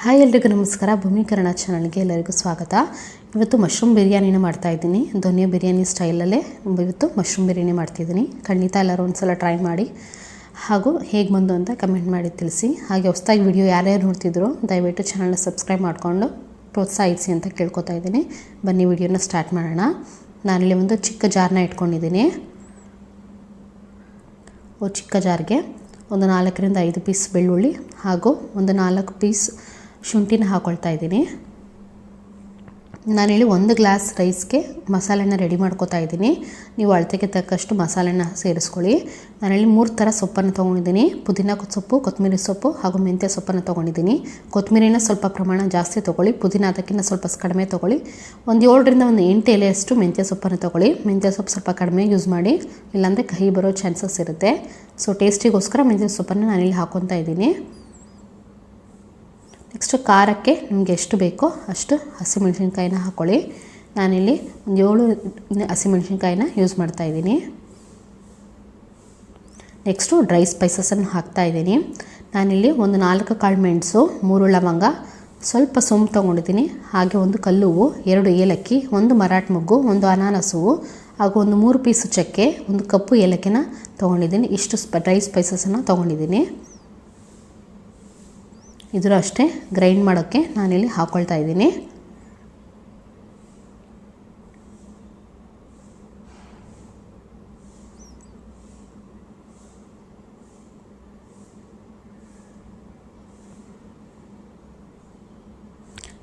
Hi ಎಲ್ರಿಗೂ ನಮಸ್ಕಾರ. ಭೂಮೀಕರಣ ಚಾನಲ್ಗೆ ಎಲ್ಲರಿಗೂ ಸ್ವಾಗತ. ಇವತ್ತು ಮಶ್ರೂಮ್ ಬಿರಿಯಾನಿನ ಮಾಡ್ತಾಯಿದ್ದೀನಿ ಧೋನಿಯ ಬಿರಿಯಾನಿ ಸ್ಟೈಲಲ್ಲೇ ಇವತ್ತು ಮಶ್ರೂಮ್ ಬಿರಿಯಾನಿ ಮಾಡ್ತಿದ್ದೀನಿ. ಖಂಡಿತ ಎಲ್ಲರೂ ಒಂದ್ಸಲ ಟ್ರೈ ಮಾಡಿ. ಹಾಗೂ ಹೇಗೆ ಬಂದು ಅಂತ ಕಮೆಂಟ್ ಮಾಡಿ ತಿಳಿಸಿ. ಹಾಗೆ ಹೊಸದಾಗಿ ವಿಡಿಯೋ ಯಾರ್ಯಾರು ನೋಡ್ತಿದ್ರು, ದಯವಿಟ್ಟು ಚಾನಲ್ನ ಸಬ್ಸ್ಕ್ರೈಬ್ ಮಾಡಿಕೊಂಡು ಪ್ರೋತ್ಸಾಹಿಸಿ ಅಂತ ಕೇಳ್ಕೊತಾ ಇದ್ದೀನಿ. ಬನ್ನಿ ವಿಡಿಯೋನ ಸ್ಟಾರ್ಟ್ ಮಾಡೋಣ. ನಾನಿಲ್ಲಿ ಒಂದು ಚಿಕ್ಕ ಜಾರನ್ನ ಇಟ್ಕೊಂಡಿದ್ದೀನಿ. ಚಿಕ್ಕ ಜಾರ್ಗೆ ಒಂದು ನಾಲ್ಕರಿಂದ ಐದು ಪೀಸ್ ಬೆಳ್ಳುಳ್ಳಿ ಹಾಗೂ ಒಂದು ನಾಲ್ಕು ಪೀಸ್ ಶುಂಠಿನ ಹಾಕ್ಕೊಳ್ತಾ ಇದ್ದೀನಿ. ನಾನು ಹೇಳಿ ಒಂದು ಗ್ಲಾಸ್ ರೈಸ್ಗೆ ಮಸಾಲೆನ ರೆಡಿ ಮಾಡ್ಕೊತಾ ಇದ್ದೀನಿ. ನೀವು ಅಳತೆಗೆ ತಕ್ಕಷ್ಟು ಮಸಾಲೆನ ಸೇರಿಸ್ಕೊಳ್ಳಿ. ನಾನಿಲ್ಲಿ ಮೂರು ಥರ ಸೊಪ್ಪನ್ನು ತೊಗೊಂಡಿದ್ದೀನಿ. ಪುದೀನ ಸೊಪ್ಪು ಕೊತ್ತಂಬರಿ ಸೊಪ್ಪು ಹಾಗೂ ಮೆಂತ್ಯ ಸೊಪ್ಪನ್ನು ತೊಗೊಂಡಿದ್ದೀನಿ. ಕೊತ್ತಂಬರಿನ ಸ್ವಲ್ಪ ಪ್ರಮಾಣ ಜಾಸ್ತಿ ತೊಗೊಳ್ಳಿ. ಪುದೀನ ಅದಕ್ಕಿಂತ ಸ್ವಲ್ಪ ಕಡಿಮೆ ತೊಗೊಳ್ಳಿ. ಒಂದು ಏಳರಿಂದ ಒಂದು ಎಂಟು ಎಲೆಯಷ್ಟು ಮೆಂತ್ಯ ಸೊಪ್ಪನ್ನು ತೊಗೊಳ್ಳಿ. ಮೆಂತ್ಯ ಸೊಪ್ಪು ಸ್ವಲ್ಪ ಕಡಿಮೆ ಯೂಸ್ ಮಾಡಿ. ಇಲ್ಲಾಂದರೆ ಕಹಿ ಬರೋ ಚಾನ್ಸಸ್ ಇರುತ್ತೆ. ಸೊ, ಟೇಸ್ಟಿಗೋಸ್ಕರ ಮೆಂತ್ಯ ಸೊಪ್ಪನ್ನು ನಾನಿಲ್ಲಿ ಹಾಕ್ಕೊತಾ ಇದ್ದೀನಿ. ನೆಕ್ಸ್ಟು ಖಾರಕ್ಕೆ ನಿಮಗೆ ಎಷ್ಟು ಬೇಕೋ ಅಷ್ಟು ಹಸಿಮೆಣಸಿನ್ಕಾಯಿನ ಹಾಕ್ಕೊಳ್ಳಿ ನಾನಿಲ್ಲಿ ಒಂದು ಏಳು ಹಸಿಮೆಣ್ಸಿನ್ಕಾಯಿನ ಯೂಸ್ ಮಾಡ್ತಾ ಇದ್ದೀನಿ. ನೆಕ್ಸ್ಟು ಡ್ರೈ ಸ್ಪೈಸಸನ್ನು ಹಾಕ್ತಾ ಇದ್ದೀನಿ. ನಾನಿಲ್ಲಿ ಒಂದು ನಾಲ್ಕು ಕಾಳು ಮೆಣಸು, ಮೂರು ಲವಂಗ, ಸ್ವಲ್ಪ ಸೋಂಪು ತೊಗೊಂಡಿದ್ದೀನಿ. ಹಾಗೆ ಒಂದು ಕಲ್ಲುವು, ಎರಡು ಏಲಕ್ಕಿ, ಒಂದು ಮರಾಠ ಮೊಗ್ಗು, ಒಂದು ಅನಾನಸು ಹಾಗೂ ಒಂದು ಮೂರು ಪೀಸು ಚಕ್ಕೆ, ಒಂದು ಕಪ್ಪು ಏಲಕ್ಕಿನ ತೊಗೊಂಡಿದ್ದೀನಿ. ಇಷ್ಟು ಸ್ಪ ಡ್ರೈ ಸ್ಪೈಸಸನ್ನು ತೊಗೊಂಡಿದ್ದೀನಿ. ಇದ್ರ ಅಷ್ಟೇ ಗ್ರೈಂಡ್ ಮಾಡೋಕ್ಕೆ ನಾನಿಲ್ಲಿ ಹಾಕ್ಕೊಳ್ತಾ ಇದ್ದೀನಿ.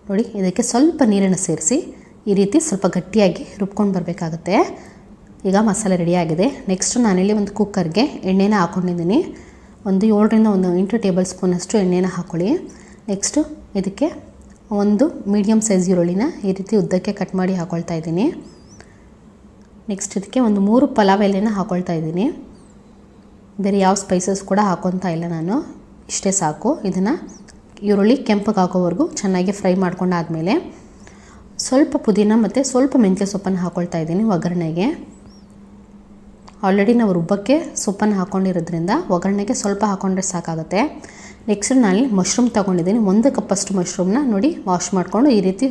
ನೋಡಿ, ಇದಕ್ಕೆ ಸ್ವಲ್ಪ ನೀರನ್ನು ಸೇರಿಸಿ ಈ ರೀತಿ ಸ್ವಲ್ಪ ಗಟ್ಟಿಯಾಗಿ ರುಬ್ಕೊಂಡು ಬರಬೇಕಾಗುತ್ತೆ. ಈಗ ಮಸಾಲೆ ರೆಡಿಯಾಗಿದೆ ನೆಕ್ಸ್ಟು ನಾನಿಲ್ಲಿ ಒಂದು ಕುಕ್ಕರ್ಗೆ ಎಣ್ಣೆನ ಹಾಕ್ಕೊಂಡಿದ್ದೀನಿ ಒಂದು ಏಳರಿಂದ ಒಂದು ಎಂಟು ಟೇಬಲ್ ಸ್ಪೂನಷ್ಟು ಎಣ್ಣೆನ ಹಾಕ್ಕೊಳ್ಳಿ ನೆಕ್ಸ್ಟು ಇದಕ್ಕೆ ಒಂದು ಮೀಡಿಯಮ್ ಸೈಜ್ ಈರುಳ್ಳಿನ ಈ ರೀತಿ ಉದ್ದಕ್ಕೆ ಕಟ್ ಮಾಡಿ ಹಾಕ್ಕೊಳ್ತಾ ಇದ್ದೀನಿ. ನೆಕ್ಸ್ಟ್ ಇದಕ್ಕೆ ಒಂದು ಮೂರು ಪಲಾವ್ ಎಲೆನ ಹಾಕ್ಕೊಳ್ತಾ ಇದ್ದೀನಿ. ಬೇರೆ ಯಾವ ಸ್ಪೈಸಸ್ ಕೂಡ ಹಾಕೊತಾ ಇಲ್ಲ ನಾನು. ಇಷ್ಟೇ ಸಾಕು. ಇದನ್ನು ಈರುಳ್ಳಿ ಕೆಂಪಗೆ ಹಾಕೋವರೆಗೂ ಚೆನ್ನಾಗಿ ಫ್ರೈ ಮಾಡ್ಕೊಂಡಾದಮೇಲೆ ಸ್ವಲ್ಪ ಪುದೀನ ಮತ್ತು ಸ್ವಲ್ಪ ಮೆಂತ್ಯ ಸೊಪ್ಪನ್ನು ಹಾಕ್ಕೊಳ್ತಾ ಇದ್ದೀನಿ ಒಗ್ಗರಣೆಗೆ. ಆಲ್ರೆಡಿ ನಾವು ರುಬ್ಬಕ್ಕೆ ಸೊಪ್ಪನ್ನು ಹಾಕ್ಕೊಂಡಿರೋದ್ರಿಂದ ಒಗ್ಗರಣೆಗೆ ಸ್ವಲ್ಪ ಹಾಕ್ಕೊಂಡ್ರೆ ಸಾಕಾಗುತ್ತೆ. ನೆಕ್ಸ್ಟ್ ನಾನು ಮಶ್ರೂಮ್ ತೊಗೊಂಡಿದ್ದೀನಿ. ಒಂದು ಕಪ್ಪಷ್ಟು ಮಶ್ರೂಮ್ನ ನೋಡಿ ವಾಶ್ ಮಾಡಿಕೊಂಡು ಈ ರೀತಿ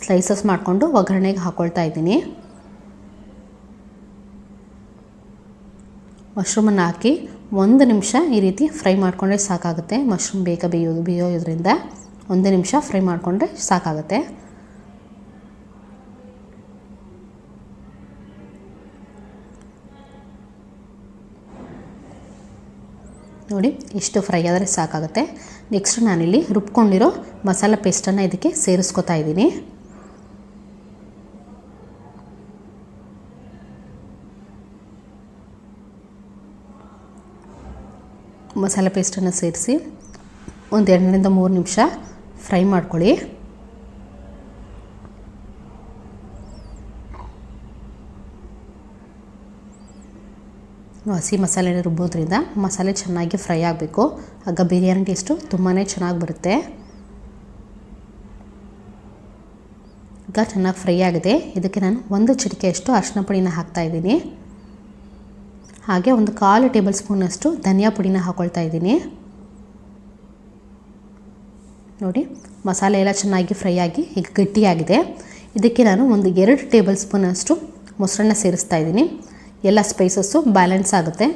ಸ್ಲೈಸಸ್ ಮಾಡಿಕೊಂಡು ಒಗ್ಗರಣೆಗೆ ಹಾಕ್ಕೊಳ್ತಾ ಇದ್ದೀನಿ. ಮಶ್ರೂಮನ್ನು ಹಾಕಿ ಒಂದು ನಿಮಿಷ ಈ ರೀತಿ ಫ್ರೈ ಮಾಡಿಕೊಂಡ್ರೆ ಸಾಕಾಗುತ್ತೆ. ಮಶ್ರೂಮ್ ಬೇಗ ಬೇಯೋದು ಬೇಯೋದ್ರಿಂದ ಒಂದು ನಿಮಿಷ ಫ್ರೈ ಮಾಡಿಕೊಂಡ್ರೆ ಸಾಕಾಗುತ್ತೆ. ನೋಡಿ, ಇಷ್ಟು ಫ್ರೈ ಆದರೆ ಸಾಕಾಗುತ್ತೆ. ನೆಕ್ಸ್ಟ್ ನಾನಿಲ್ಲಿ ರುಬ್ಕೊಂಡಿರೋ ಮಸಾಲ ಪೇಸ್ಟನ್ನು ಇದಕ್ಕೆ ಸೇರಿಸ್ಕೊತಾ ಇದ್ದೀನಿ. ಮಸಾಲೆ ಪೇಸ್ಟನ್ನು ಸೇರಿಸಿ ಒಂದು ಎರಡರಿಂದ ಮೂರು ನಿಮಿಷ ಫ್ರೈ ಮಾಡ್ಕೊಳ್ಳಿ. ಹಸಿ ಮಸಾಲೆ ರುಬ್ಬೋದ್ರಿಂದ ಮಸಾಲೆ ಚೆನ್ನಾಗಿ ಫ್ರೈ ಆಗಬೇಕು. ಆಗ ಬಿರಿಯಾನಿ ಟೇಸ್ಟು ತುಂಬಾ ಚೆನ್ನಾಗಿ ಬರುತ್ತೆ. ಈಗ ಚೆನ್ನಾಗಿ ಫ್ರೈ ಆಗಿದೆ. ಇದಕ್ಕೆ ನಾನು ಒಂದು ಚಿಟಿಕೆಯಷ್ಟು ಅರಿಶಿನ ಪುಡಿನ ಹಾಕ್ತಾಯಿದ್ದೀನಿ ಹಾಗೆ ಒಂದು ಕಾಲು ಟೇಬಲ್ ಸ್ಪೂನಷ್ಟು ಧನಿಯಾ ಪುಡಿನ ಹಾಕ್ಕೊಳ್ತಾ ಇದ್ದೀನಿ. ನೋಡಿ, ಮಸಾಲೆ ಎಲ್ಲ ಚೆನ್ನಾಗಿ ಫ್ರೈ ಆಗಿ ಈಗ ಗಟ್ಟಿಯಾಗಿದೆ. ಇದಕ್ಕೆ ನಾನು ಒಂದು ಎರಡು ಟೇಬಲ್ ಸ್ಪೂನಷ್ಟು ಮೊಸರನ್ನ ಸೇರಿಸ್ತಾ ಇದ್ದೀನಿ. ಎಲ್ಲ ಸ್ಪೈಸಸ್ಸು ಬ್ಯಾಲೆನ್ಸ್ ಆಗುತ್ತೆ.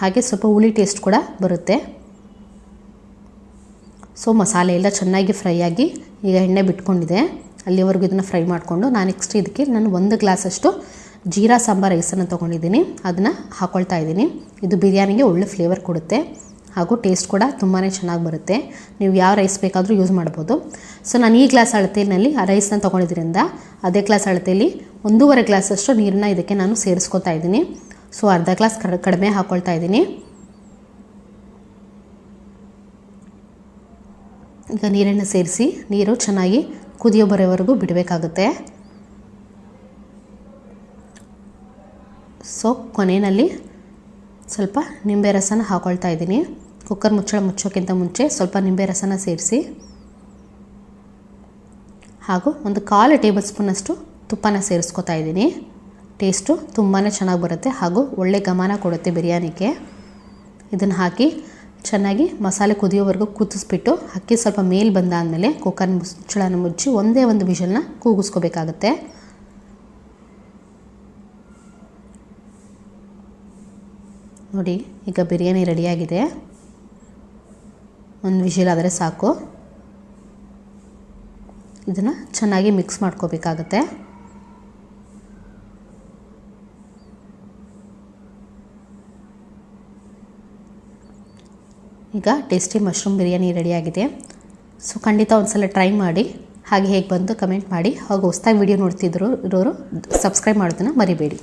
ಹಾಗೆ ಸ್ವಲ್ಪ ಹುಳಿ ಟೇಸ್ಟ್ ಕೂಡ ಬರುತ್ತೆ. ಸೊ ಮಸಾಲೆ ಎಲ್ಲ ಚೆನ್ನಾಗಿ ಫ್ರೈ ಆಗಿ ಈಗ ಎಣ್ಣೆ ಬಿಟ್ಕೊಂಡಿದೆ. ಅಲ್ಲಿವರೆಗೂ ಇದನ್ನು ಫ್ರೈ ಮಾಡಿಕೊಂಡು ನಾನು ನೆಕ್ಸ್ಟ್ ಇದಕ್ಕೆ ನಾನು ಒಂದು ಗ್ಲಾಸಷ್ಟು ಜೀರಾ ಸಾಂಬಾರ್ ರೈಸನ್ನು ತೊಗೊಂಡಿದ್ದೀನಿ. ಅದನ್ನು ಹಾಕ್ಕೊಳ್ತಾ ಇದ್ದೀನಿ. ಇದು ಬಿರಿಯಾನಿಗೆ ಒಳ್ಳೆ ಫ್ಲೇವರ್ ಕೊಡುತ್ತೆ. ಹಾಗೂ ಟೇಸ್ಟ್ ಕೂಡ ತುಂಬಾ ಚೆನ್ನಾಗಿ ಬರುತ್ತೆ. ನೀವು ಯಾವ ರೈಸ್ ಬೇಕಾದರೂ ಯೂಸ್ ಮಾಡ್ಬೋದು. ಸೊ ನಾನು ಈ ಗ್ಲಾಸ್ ಅಳತೆಯಲ್ಲಿ ಆ ರೈಸ್ನ ತೊಗೊಂಡಿದ್ದರಿಂದ ಅದೇ ಗ್ಲಾಸ್ ಅಳತೆಯಲ್ಲಿ ಒಂದೂವರೆ ಗ್ಲಾಸಷ್ಟು ನೀರನ್ನ ಇದಕ್ಕೆ ನಾನು ಸೇರಿಸ್ಕೊತಾ ಇದ್ದೀನಿ. ಸೊ ಅರ್ಧ ಗ್ಲಾಸ್ ಕಡಿಮೆ ಹಾಕ್ಕೊಳ್ತಾ ಇದ್ದೀನಿ. ಈಗ ನೀರನ್ನು ಸೇರಿಸಿ, ನೀರು ಚೆನ್ನಾಗಿ ಕುದಿಯೋ ಬರೋವರೆಗೂ ಬಿಡಬೇಕಾಗುತ್ತೆ. ಸೊ ಕೊನೆಯಲ್ಲಿ ಸ್ವಲ್ಪ ನಿಂಬೆ ರಸನ ಹಾಕ್ಕೊಳ್ತಾ ಇದ್ದೀನಿ. ಕುಕ್ಕರ್ ಮುಚ್ಚಳ ಮುಚ್ಚೋಕ್ಕಿಂತ ಮುಂಚೆ ಸ್ವಲ್ಪ ನಿಂಬೆ ರಸನ ಸೇರಿಸಿ. ಹಾಗೂ ಒಂದು ಕಾಲು ಟೇಬಲ್ ಸ್ಪೂನಷ್ಟು ತುಪ್ಪನ ಸೇರಿಸ್ಕೊತಾ ಇದ್ದೀನಿ. ಟೇಸ್ಟು ತುಂಬಾ ಚೆನ್ನಾಗಿ ಬರುತ್ತೆ ಹಾಗೂ ಒಳ್ಳೆ ಗಮನ ಕೊಡುತ್ತೆ ಬಿರಿಯಾನಿಗೆ. ಇದನ್ನು ಹಾಕಿ ಚೆನ್ನಾಗಿ ಮಸಾಲೆ ಕುದಿಯೋವರೆಗೂ ಕುದಿಸ್ಬಿಟ್ಟು ಅಕ್ಕಿ ಸ್ವಲ್ಪ ಮೇಲೆ ಬಂದಾದಮೇಲೆ ಕುಕ್ಕರ್ ಮುಚ್ಚಳನ ಮುಚ್ಚಿ ಒಂದೇ ಒಂದು ವಿಷಲನ್ನ ಕೂಗಿಸ್ಕೋಬೇಕಾಗತ್ತೆ. ನೋಡಿ, ಈಗ ಬಿರಿಯಾನಿ ರೆಡಿಯಾಗಿದೆ. ಒಂದು ವಿಷಲ್ ಆದರೆ ಸಾಕು. ಇದನ್ನು ಚೆನ್ನಾಗಿ ಮಿಕ್ಸ್ ಮಾಡ್ಕೋಬೇಕಾಗತ್ತೆ. ಈಗ ಟೇಸ್ಟಿ ಮಶ್ರೂಮ್ ಬಿರಿಯಾನಿ ರೆಡಿಯಾಗಿದೆ ಸೊ ಖಂಡಿತ ಒಂದ್ಸಲ ಟ್ರೈ ಮಾಡಿ, ಹಾಗೆ ಹೇಗೆ ಬಂದು ಕಮೆಂಟ್ ಮಾಡಿ. ಹಾಗೂ ಹೊಸ್ದಾಗಿ ವಿಡಿಯೋ ನೋಡ್ತಿದ್ರು ಇರೋರು ಸಬ್ಸ್ಕ್ರೈಬ್ ಮಾಡೋದನ್ನು ಮರಿಬೇಡಿ.